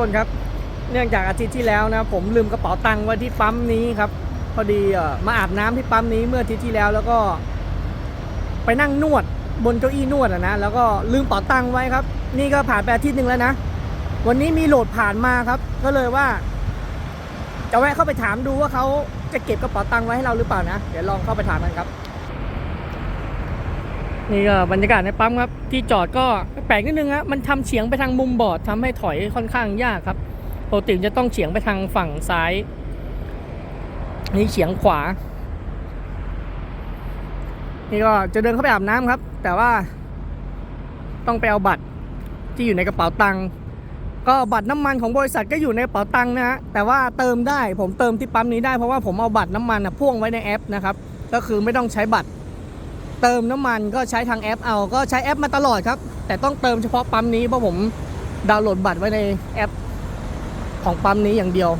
คนครับ เนื่องจากอาทิตย์ที่แล้วนะผมลืมกระเป๋าตังค์ไว้ที่ปั๊มนี้ครับพอดีมาอาบน้ำที่ปั๊มนี้เมื่ออาทิตย์ที่แล้วแล้วก็ ไปนั่งนวดบนเก้าอี้นวดนะ แล้วก็ลืมกระเป๋าตังค์ไว้ครับ นี่ก็ผ่านไปอาทิตย์หนึ่งแล้วนะ วันนี้มีโหลดผ่านมาครับ ก็เลยว่า จะแวะเข้าไปถามดูว่าเขาจะเก็บกระเป๋าตังค์ไว้ให้เราหรือเปล่านะ เดี๋ยวลองเข้าไปถามกันครับ นี่ก็บรรยากาศในปั๊มครับที่จอดก็แปลกนิดนึงฮะมันทำเฉียงไปทางมุมบอดทำให้ถอยค่อนข้างยากครับปกติจะต้องเฉียงไปทางฝั่งซ้าย นี่เฉียงขวา นี่ก็จะเดินเข้าไปอาบน้ำครับ แต่ว่าต้องไปเอาบัตรที่อยู่ในกระเป๋าตังค์ก็บัตรน้ำมันของบริษัทก็อยู่ในกระเป๋าตังค์นะฮะแต่ว่าเติมได้ผมเติมที่ปั๊มนี้ได้เพราะว่าผมเอาบัตรน้ำมันพ่วงไว้ในแอปนะครับ ก็คือไม่ต้องใช้บัตร เติมน้ำมันก็ใช้ทางแอปเอา ก็ใช้แอปมาตลอดครับ แต่ต้องเติมเฉพาะปั๊มนี้เพราะผมดาวน์โหลดบัตรไว้ในแอปของปั๊มนี้อย่างเดียว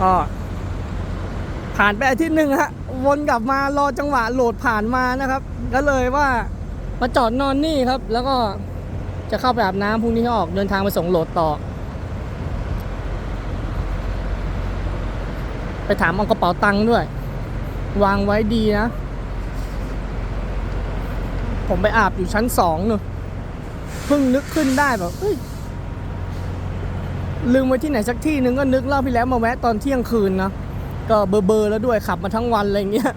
ก็ผ่านไปอาทิตย์หนึ่งฮะวนกลับมารอจังหวะโหลดผ่านมานะครับ ก็เลยว่ามาจอดนอนนี่ครับ แล้วก็จะเข้าไปอาบน้ำพรุ่งนี้ออกเดินทางไปส่งโหลดต่อ ไปถามเอากระเป๋าตังค์ด้วย วางไว้ดีนะ ผมไปอาบอยู่ชั้นสองเนอะเพิ่งนึกขึ้นได้แบบเอ้ยลืมไว้ที่ไหนสักที่นึงก็นึกรอบที่แล้วมาแวะตอนเที่ยงคืนเนะก็เบอร์เบอร์แล้วด้วยขับมาทั้งวันอะไรเงี้ย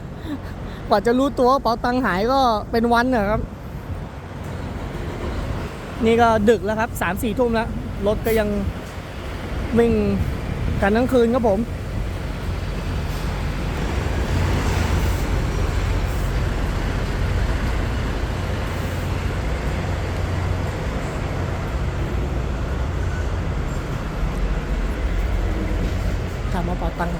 กว่าจะรู้ตัวว่าเป๋าตังค์หายก็เป็นวันนะครับ นี่ก็ดึกแล้วครับสามสี่ทุ่มแล้วรถก็ยังวิ่งกันทั้งคืนครับผม ถามว่าเป๋าตังค์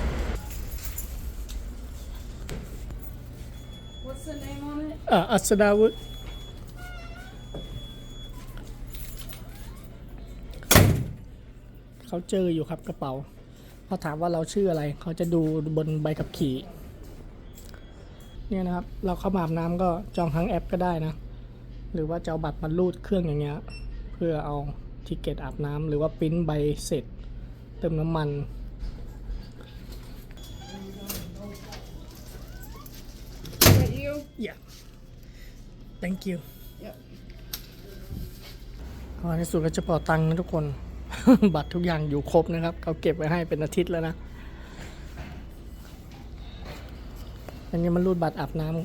What's the name on it? เอ่ออัสดาวุธ เขาเจออยู่ครับกระเป๋าเขาถามว่าเราชื่ออะไร เขาจะดูบนใบขับขี่ เนี่ยนะครับ เราเข้ามาอาบน้ำก็จองทั้งแอปก็ได้นะ หรือว่าจะเอาบัตรมารูดเครื่องอย่างเงี้ย เพื่อเอาทิเกตอาบน้ำหรือว่าปริ้นใบเสร็จ เติมน้ำมัน Is that you? yeah thank you Yep. ก็ในสุดก็จะเป่าตังค์นะทุกคน บัตรทุกอย่างอยู่ครบนะครับเขาเก็บไว้ให้เป็นอาทิตย์แล้วนะ อันนี้มันรูดบัตรอาบน้ำ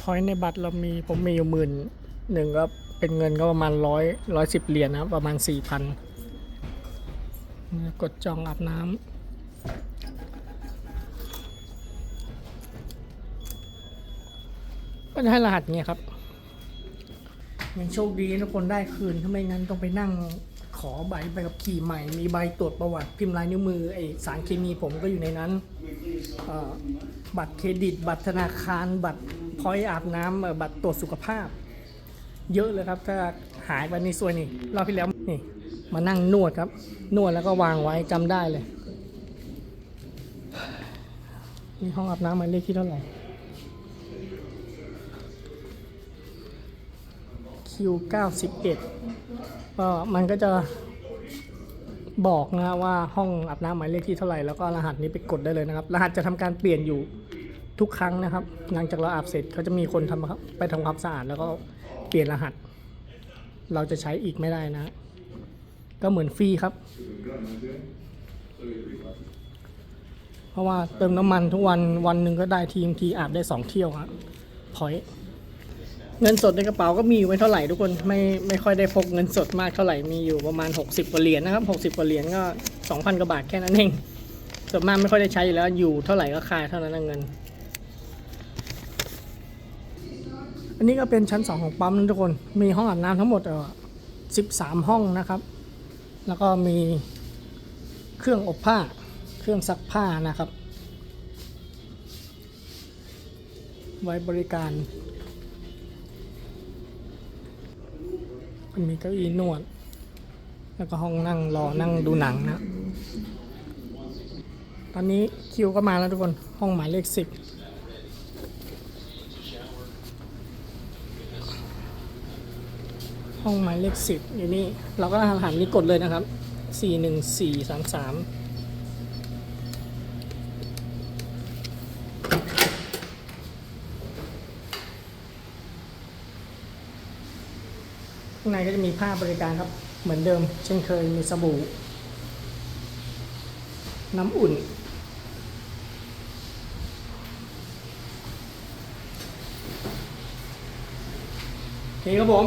พอยในบัตรเรามีผมมีอยู่หมื่นหนึ่งก็เป็นเงินก็ประมาณร้อยร้อยสิบเหรียญนะครับประมาณสี่พันกดจองอาบน้ำ ก็จะให้รหัสเงี้ยครับยังโชคดีทุกคนได้คืนถ้าไม่งั้นต้องไปนั่งขอใบใบกับขี่ใหม่ มีใบตรวจประวัติพิมพ์ลายนิ้วมือไอสารเคมีผมก็อยู่ในนั้น บัตรเครดิต บัตรธนาคาร บัตรพอยต์อาบน้ำบัตรตรวจสุขภาพ เยอะเลยครับ ถ้าหายไปนี่ซวยนี่รอบที่แล้วนี่มานั่งนวดครับ นวดแล้วก็วางไว้จำได้เลย นี่ห้องอาบน้ำหมายเลขที่เท่าไหร่ คิว91 ก็มันก็จะบอกนะว่าห้องอาบน้ำหมายเลขที่เท่าไหร่แล้วก็รหัสนี้ไปกดได้เลยนะครับ รหัสจะทำการเปลี่ยนอยู่ทุกครั้งนะครับ หลังจากเราอาบเสร็จเขาจะมีคนทำครับไปทำความสะอาดแล้วก็เปลี่ยนรหัส เราจะใช้อีกไม่ได้นะ ก็เหมือนฟรีครับ เพราะว่าเติมน้ำมันทุกวันวันหนึ่งก็ได้ทีมทีอาบได้สองเที่ยวครับพอย เงินสดในกระเป๋าก็มีอยู่ไม่เท่าไหร่ทุกคนไม่ไม่ค่อยได้พกเงินสดมากเท่าไหร่มีอยู่ประมาณ 60กว่าเหรียญนะครับ 60กว่าเหรียญก็ 2,000กว่าบาทแค่นั้นเองส่วนมากไม่ค่อยได้ใช้อยู่แล้วอยู่เท่าไหร่ก็คายเท่านั้นเงิน อันนี้ก็เป็นชั้น 2 ของปั๊มนะทุกคนมีห้องอาบน้ำทั้งหมดเอ่อ13 ห้องนะครับ แล้วก็มีเครื่องอบผ้า เครื่องซักผ้านะครับ ไว้บริการ มันมีเก้าอี้นวด แล้วก็ห้องนั่งรอนั่งดูหนังนะ ตอนนี้คิวก็มาแล้วทุกคน ห้องหมายเลขสิบห้องหมายเลขสิบอยู่นี่ เราก็หันนี้กดเลยนะครับสี่หนึ่งสี่สามสาม ข้างในก็จะมีผ้าบริการครับ เหมือนเดิม เช่นเคยมีสบู่ น้ำอุ่น โอเคครับผม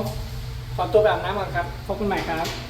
ขอตัวไปอาบน้ำก่อนครับ พบกันใหม่ครับ